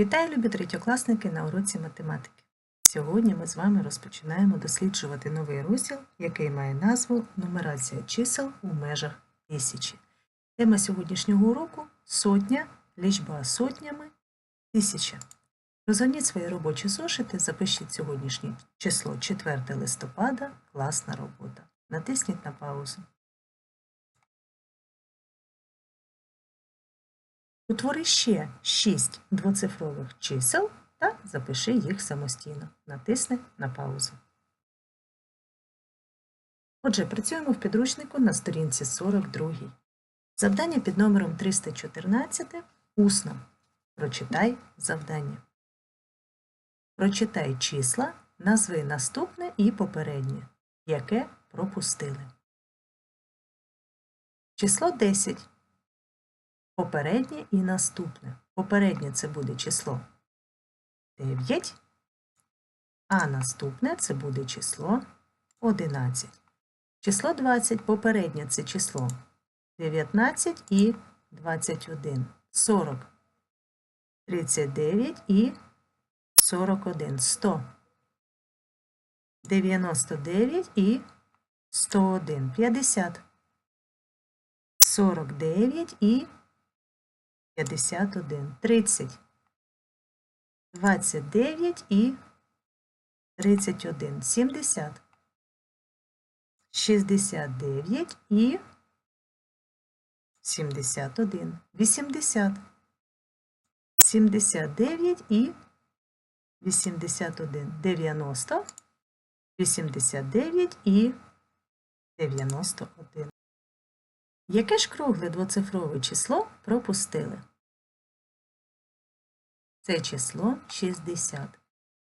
Вітаю, любі третьокласники на уроці математики. Сьогодні ми з вами розпочинаємо досліджувати новий розділ, який має назву Нумерація чисел у межах тисячі. Тема сьогоднішнього уроку сотня, лічба сотнями, тисяча. Розгорніть свої робочі зошити, запишіть сьогоднішнє число 4 листопада, класна робота. Натисніть на паузу. Утвори ще 6 двоцифрових чисел та запиши їх самостійно. Натисни на паузу. Отже, працюємо в підручнику на сторінці 42. Завдання під номером 314 усно. Прочитай завдання. Прочитай числа, назви наступне і попереднє, яке пропустили. Число 10. Попереднє і наступне. Попереднє це буде число 9, а наступне це буде число 11. Число 20 попереднє це число 19 і 21, 40, 39 і 41, 100, 99 і 101, 50, 49 і 51, 30, 29 і 31, 70, 69 і 71, 80, 79 і 81, 90, 89 і 91. Яке ж кругле двоцифрове число пропустили? Це число 60.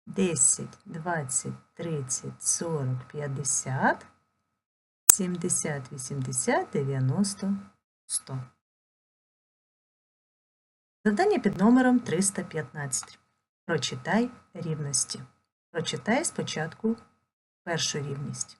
10, 20, 30, 40, 50, 70, 80, 90, 100. Завдання під номером 315. Прочитай рівності. Прочитай спочатку першу рівність.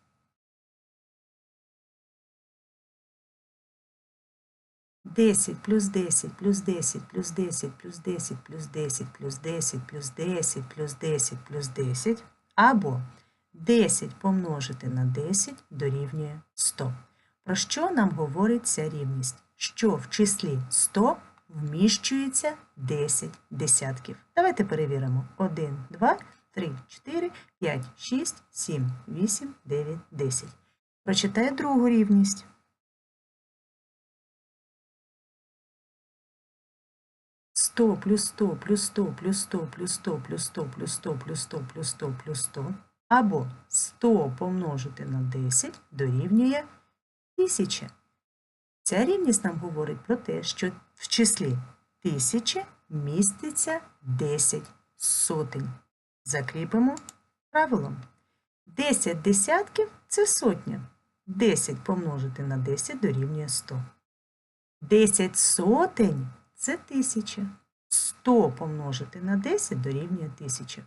10 плюс 10 плюс 10 плюс 10 плюс 10 плюс 10 плюс 10 плюс 10 плюс 10 плюс 10 або 10 помножити на 10 дорівнює 100. Про що нам говорить ця рівність? Що в числі 100 вміщується 10 десятків. Давайте перевіримо. 1, 2, 3, 4, 5, 6, 7, 8, 9, 10. Прочитає другу рівність. 100 плюс 100 плюс 100 плюс 100 плюс 100 плюс 100 плюс 100 плюс 100 плюс 100 плюс 100 або 100 помножити на 10 дорівнює 1000. Ця рівність нам говорить про те, що в числі 1000 міститься 10 сотень. Закріпимо правилом. 10 десятків це сотня. 10 помножити на 10 дорівнює 100. 10 сотень це 1000. 100 помножити на 10 дорівнює 1000.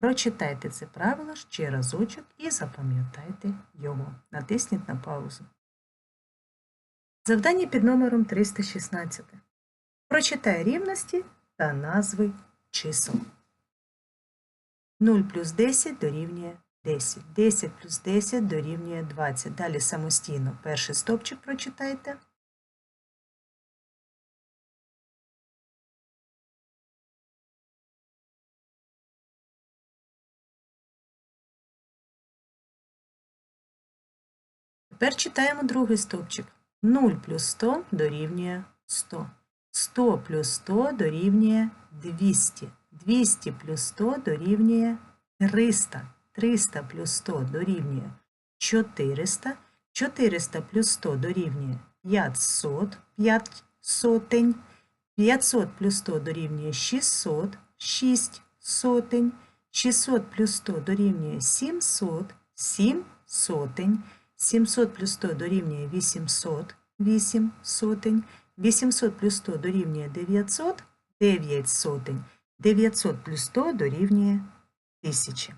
Прочитайте це правило ще разочок і запам'ятайте його. Натисніть на паузу. Завдання під номером 316. Прочитай рівності та назви чисел. 0 плюс 10 дорівнює 10. 10 плюс 10 дорівнює 20. Далі самостійно перший стопчик прочитайте. Тепер читаємо другий стовпчик. 0 плюс 100 дорівнює 100. 100 плюс 100 дорівнює 200. 200 плюс 100 дорівнює 300. 300 плюс 100 дорівнює 400. 400 плюс 100 дорівнює 500. 5 сотень. 500 плюс 100 дорівнює 600. 6 сотень. 600 плюс 100 дорівнює 700. 7 сотень. 700 плюс 100 дорівнює 800, 8 сотень, 800 плюс 100 дорівнює 900, 9 сотень, 900 плюс 100 дорівнює 1000.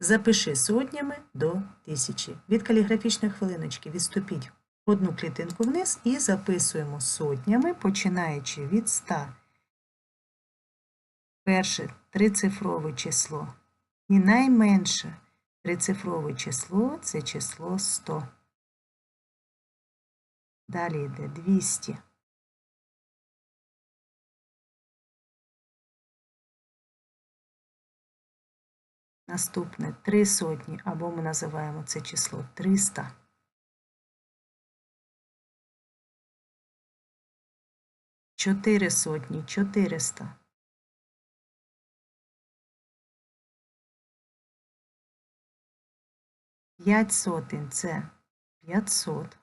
Запиши сотнями до 1000. Від каліграфічної хвилиночки відступіть одну клітинку вниз і записуємо сотнями, починаючи від 100 перше трицифрове число. І найменше трицифрове число це число 100. Далі йде 200. Наступне три сотні, або ми називаємо це число 300. Чотири сотні, 400. П'ять сотень це 500.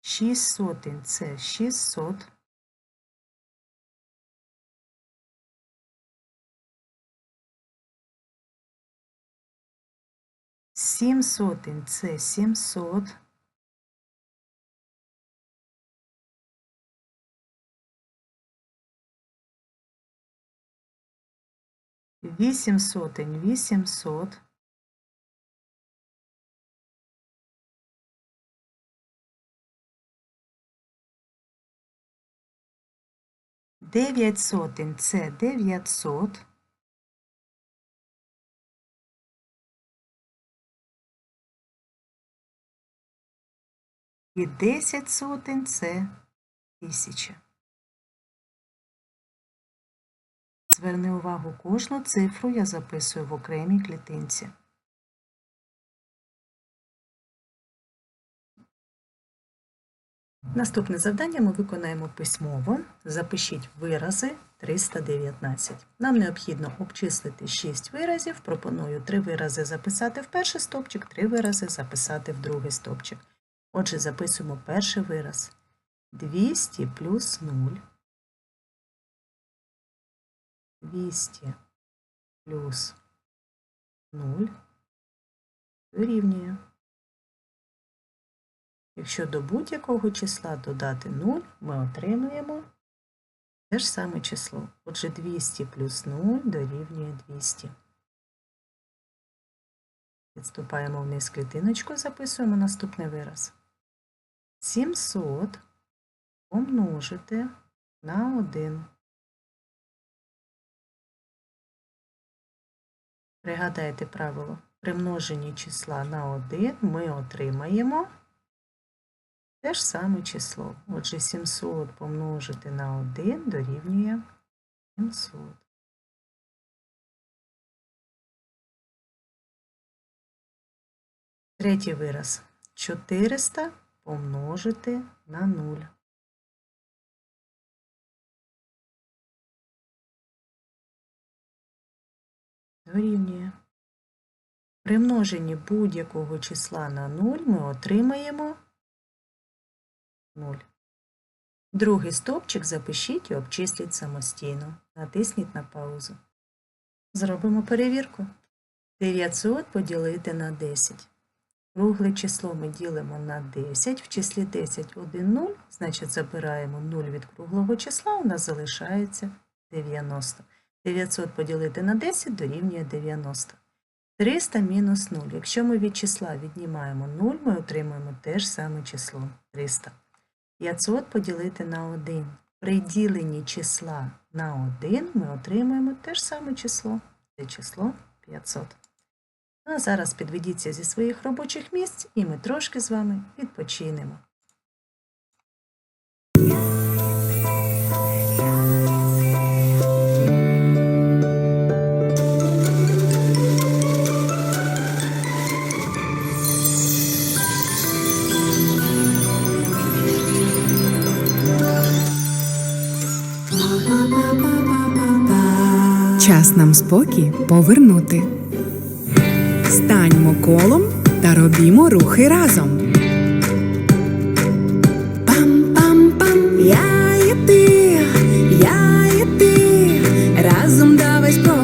Шість сотень це 600. Сім сотень це 700. Вісім сотень 800. Дев'ять сотень це 900. І 10 сотень це тисяча. Зверни увагу, кожну цифру я записую в окремій клітинці. Наступне завдання ми виконаємо письмово. Запишіть вирази 319. Нам необхідно обчислити 6 виразів. Пропоную 3 вирази записати в перший стопчик, 3 вирази записати в другий стопчик. Отже, записуємо перший вираз. 200 плюс 0. 200 плюс 0 дорівнює. Якщо до будь-якого числа додати 0, ми отримуємо те ж саме число. Отже, 200 плюс 0 дорівнює 200. Відступаємо вниз клітиночку, записуємо наступний вираз. 700 помножити на 1. Пригадайте правило. При множенні числа на 1 ми отримаємо те ж саме число. Отже, 700 помножити на 1 дорівнює 700. Третій вираз. 400 помножити на 0. Дорівнює. При множенні будь-якого числа на 0 ми отримаємо 0. Другий стовпчик запишіть і обчисліть самостійно. Натисніть на паузу. Зробимо перевірку. 900 поділити на 10. Кругле число ми ділимо на 10. В числі 10 1 0, значить забираємо 0 від круглого числа, у нас залишається 90. 900 поділити на 10 дорівнює 90. 300 мінус 0. Якщо ми від числа віднімаємо 0, ми отримаємо те ж саме число 300. 500 поділити на 1. При діленні числа на 1 ми отримаємо те ж саме число. Це число 500. Ну, а зараз підведіться зі своїх робочих місць і ми трошки з вами відпочинемо. Час нам спокій повернути. Станьмо колом та робімо рухи разом. Пам-пам-пам, я і ти, я і ти. Разом давай спробуємо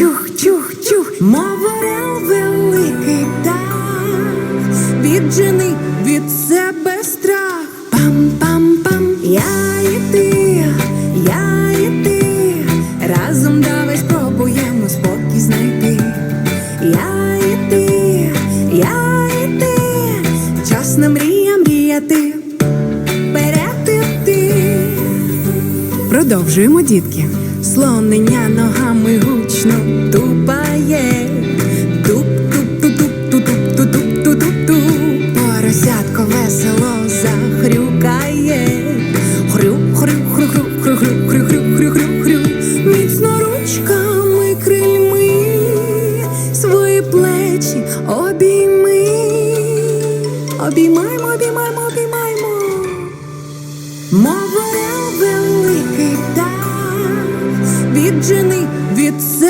Чух, чух, чух, мов великий птах, віджени від себе страх. Пам-пам-пам, я і ти, я і ти, разом давай спробуємо спокій знайти. Я і ти, я і ти, час на мрія мріяти, вперед іти. Продовжуємо, дітки. Слонення ногами гучно тупає. Туп, туп, туп, туп, туп, туп, туп, туп, туп, туп, туп. Поросятко весело захрюкає. Хрю, хрю, хрю, хрю, хрю, хрю, хрю, хрю, хрю, хрю, хрю. Міцно ручками крильми свої плечі обійми. Обіймаймо, обіймаймо, обіймаймо. Мов великий птах, віджени від себе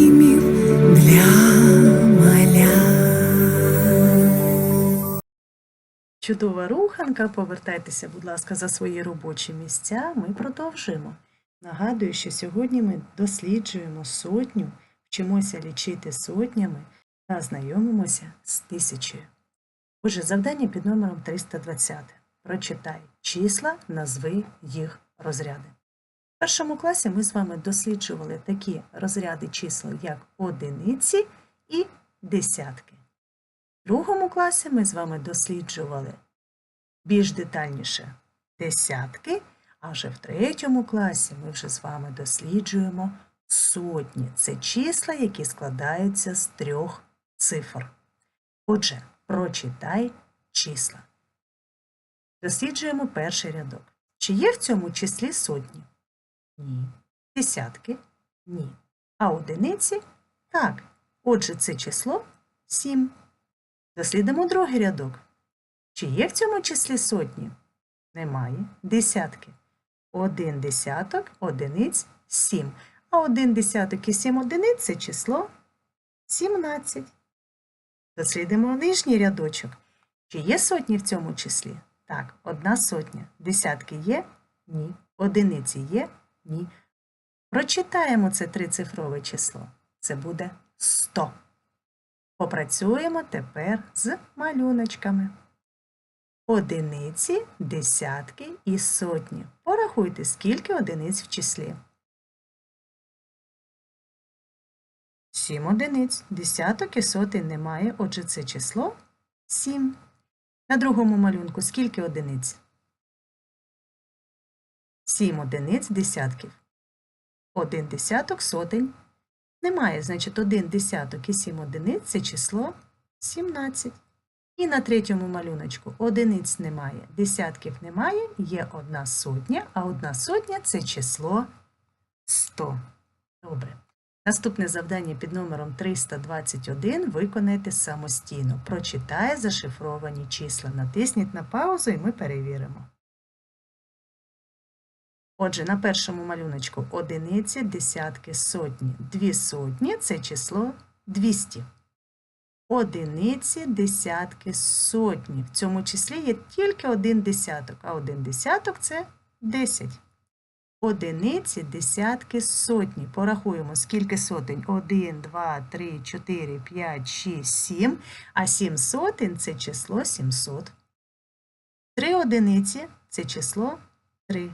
Чудова руханка. Повертайтеся, будь ласка, за свої робочі місця. Ми продовжуємо. Нагадую, що сьогодні ми досліджуємо сотню, вчимося лічити сотнями та знайомимося з тисячею. Отже, завдання під номером 320. Прочитай числа, назви їх розряди. В першому класі ми з вами досліджували такі розряди чисел, як одиниці і десятки. В другому класі ми з вами досліджували більш детальніше десятки, а вже в третьому класі ми вже з вами досліджуємо сотні. Це числа, які складаються з трьох цифр. Отже, прочитай числа. Досліджуємо перший рядок. Чи є в цьому числі сотні? Ні. Десятки? Ні. А одиниці? Так. Отже, це число 7. Дослідимо другий рядок. Чи є в цьому числі сотні? Немає. Десятки. Один десяток, одиниць, сім. А один десяток і сім одиниць це число 17. Дослідимо нижній рядочок. Чи є сотні в цьому числі? Так, одна сотня. Десятки є? Ні. Одиниці є? Ні. Прочитаємо це трицифрове число. Це буде 100. Попрацюємо тепер з малюночками. Одиниці, десятки і сотні. Порахуйте, скільки одиниць в числі. Сім одиниць. Десяток і сотень немає, отже, це число 7. На другому малюнку скільки одиниць? 7 одиниць десятків. Один десяток сотень немає, значить, один десяток і 7 одиниць це число 17. І на третьому малюночку одиниць немає, десятків немає, є одна сотня, а одна сотня це число 100. Добре. Наступне завдання під номером 321 виконайте самостійно. Прочитає зашифровані числа. Натисніть на паузу і ми перевіримо. Отже, на першому малюночку одиниці, десятки, сотні. Дві сотні це число 200. Одиниці, десятки, сотні. В цьому числі є тільки один десяток, а один десяток це 10. Одиниці, десятки, сотні. Порахуємо, скільки сотень. 1, 2, 3, 4, 5, 6, 7. А 7 сотень – це число 700. Три одиниці – це число 3.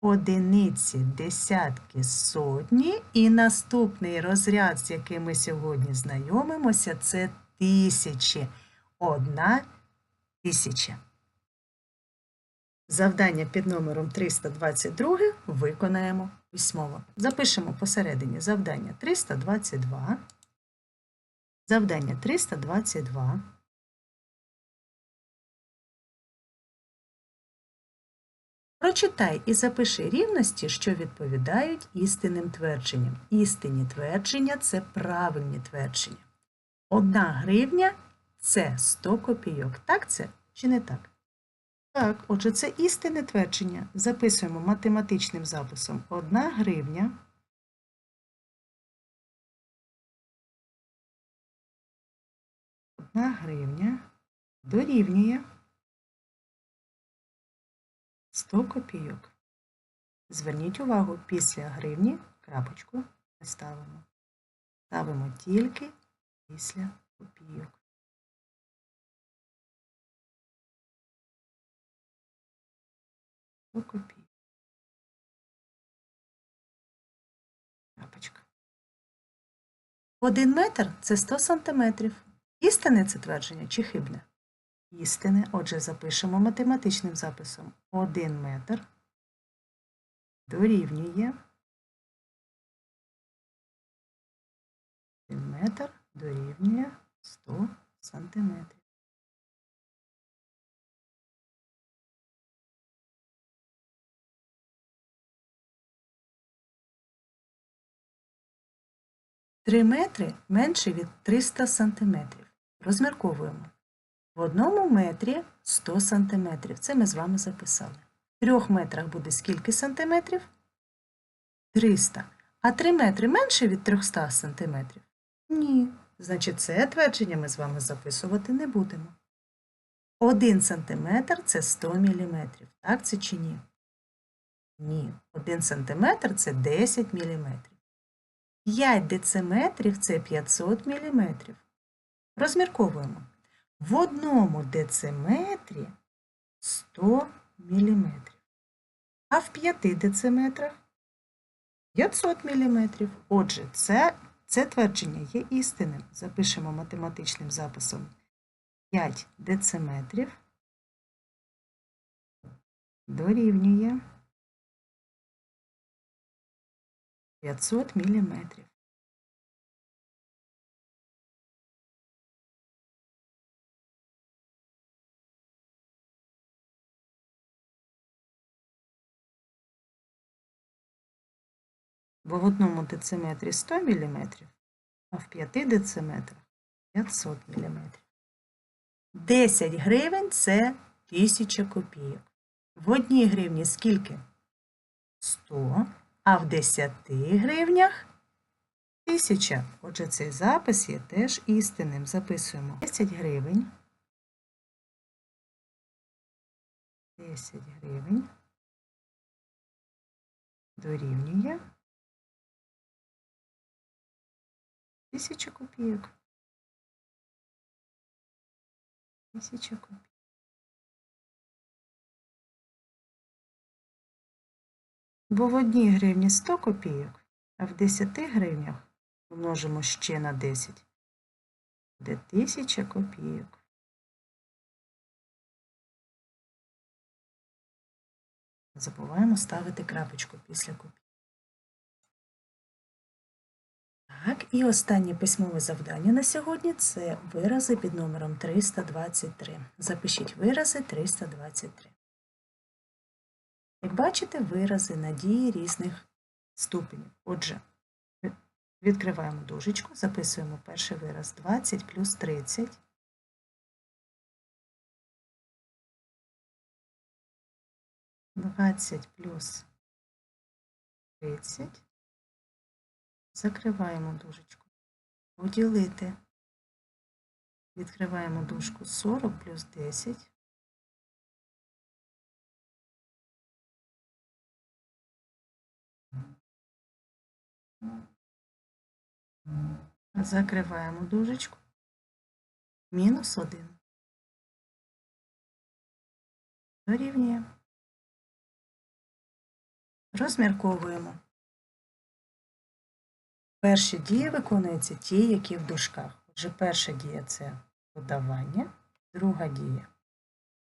Одиниці, десятки, сотні. І наступний розряд, з яким ми сьогодні знайомимося, це тисячі. одна тисяча. Завдання під номером 322 виконаємо письмово. Запишемо посередині завдання 322. Завдання 322. Прочитай і запиши рівності, що відповідають істинним твердженням. Істинні твердження це правильні твердження. Одна гривня це 100 копійок. Так це чи не так? Так, отже, це істинне твердження. Записуємо математичним записом. Одна гривня. Одна гривня дорівнює 100 копійок. Зверніть увагу, після гривні крапочку не ставимо. Ставимо тільки після копійок. Копійок. Крапочка. Один метр це 100 сантиметрів. Істинне це твердження чи хибне? Істине. Отже, запишемо математичним записом. Один метр дорівнює. Один метр дорівнює 100 сантиметрів. Три метри менше від 300 сантиметрів. Розмірковуємо. В одному метрі 100 сантиметрів. Це ми з вами записали. В трьох метрах буде скільки сантиметрів? 300. А 3 метри менше від 300 сантиметрів? Ні. Значить, це твердження ми з вами записувати не будемо. 1 сантиметр – це 100 міліметрів. Так це чи ні? Ні. 1 сантиметр – це 10 міліметрів. 5 дециметрів – це 500 міліметрів. Розмірковуємо. В одному дециметрі 100 міліметрів. А в 5 дециметрах 500 міліметрів. Отже, це, це твердження є істинним. Запишемо математичним записом 5 дециметрів дорівнює 500 міліметрів. Бо в одному дециметрі 100 мм, а в 5 дециметрах 500 мм. 10 гривень це 1000 копійок. В одній гривні скільки? 100, а в 10 гривнях 1000. Отже, цей запис є теж істинним. Записуємо 10 гривень. 10 гривень дорівнює 1000 копійок. 1000 копійок. Бо в одній гривні 100 копійок, а в 10 гривнях множимо ще на 10. Буде 1000 копійок. Забуваємо ставити крапочку після копійок. Так, і останнє письмове завдання на сьогодні це вирази під номером 323. Запишіть вирази 323. Як бачите, вирази надії різних ступенів. Отже, відкриваємо дужечку, записуємо перший вираз 20 плюс 30. Двадцять плюс тридцять. Закриваємо дужечку. Поділити. Відкриваємо дужку 40 плюс 10. Закриваємо дужечку. Мінус 1. Дорівнює. Розмірковуємо. Перші дії виконуються ті, які в дужках. Отже, перша дія це додавання, Друга дія.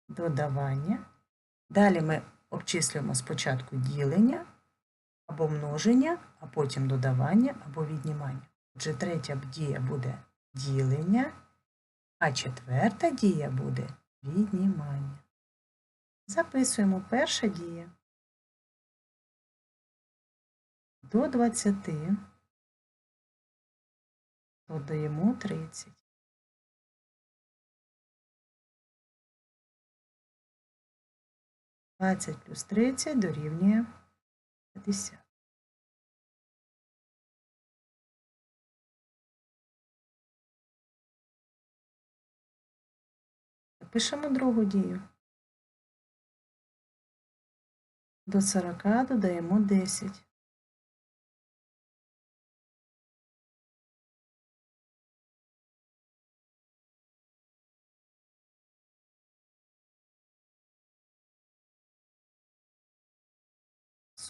Додавання. Далі ми обчислюємо спочатку ділення або множення, а потім додавання або віднімання. Отже, третя дія буде ділення, а четверта дія буде віднімання. Записуємо перша дія. До 20 додаємо 30. Двадцять плюс 30 дорівнює 50. Пишемо другу дію. До 40 додаємо 10.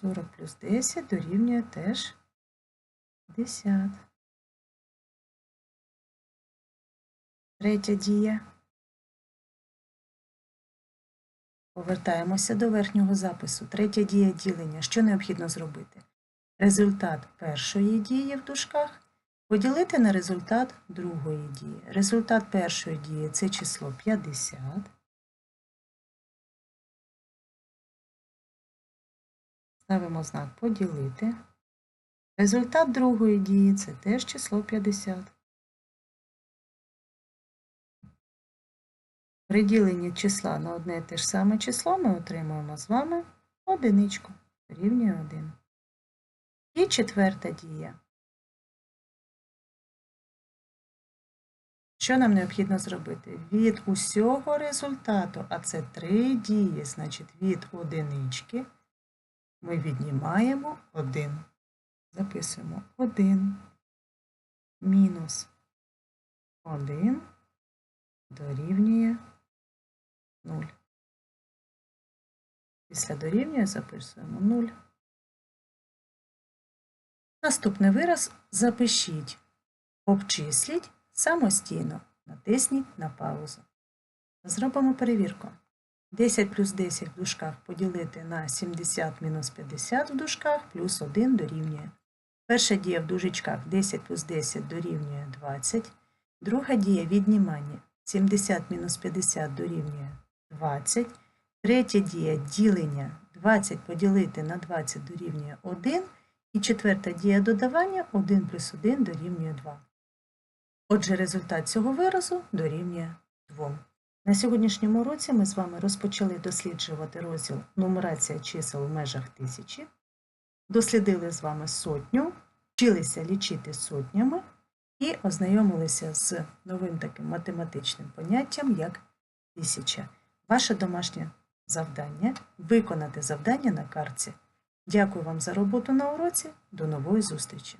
Сорок плюс 10 дорівнює теж 50. Третя дія. Повертаємося до верхнього запису. Третя дія ділення. Що необхідно зробити? Результат першої дії в дужках поділити на результат другої дії. Результат першої дії це число 50. Ставимо знак поділити. Результат другої дії це теж число 50. При діленні числа на одне те ж саме число ми отримуємо з вами одиничку рівнює 1. І четверта дія. Що нам необхідно зробити? Від усього результату, а це три дії, значить від одинички ми віднімаємо 1. Записуємо 1 мінус 1 дорівнює 0. Після дорівнює записуємо 0. Наступний вираз запишіть, обчисліть самостійно, натисніть на паузу. Зробимо перевірку. 10 плюс 10 в дужках поділити на 70 мінус 50 в дужках плюс 1 дорівнює. Перша дія в дужечках 10 плюс 10 дорівнює 20. Друга дія віднімання 70 мінус 50 дорівнює 20. Третя дія ділення 20 поділити на 20 дорівнює 1. І четверта дія додавання 1 плюс 1 дорівнює 2. Отже, результат цього виразу дорівнює 2. На сьогоднішньому уроці ми з вами розпочали досліджувати розділ нумерація чисел в межах тисячі, дослідили з вами сотню, вчилися лічити сотнями і ознайомилися з новим таким математичним поняттям, як тисяча. Ваше домашнє завдання виконати завдання на картці. Дякую вам за роботу на уроці. До нової зустрічі!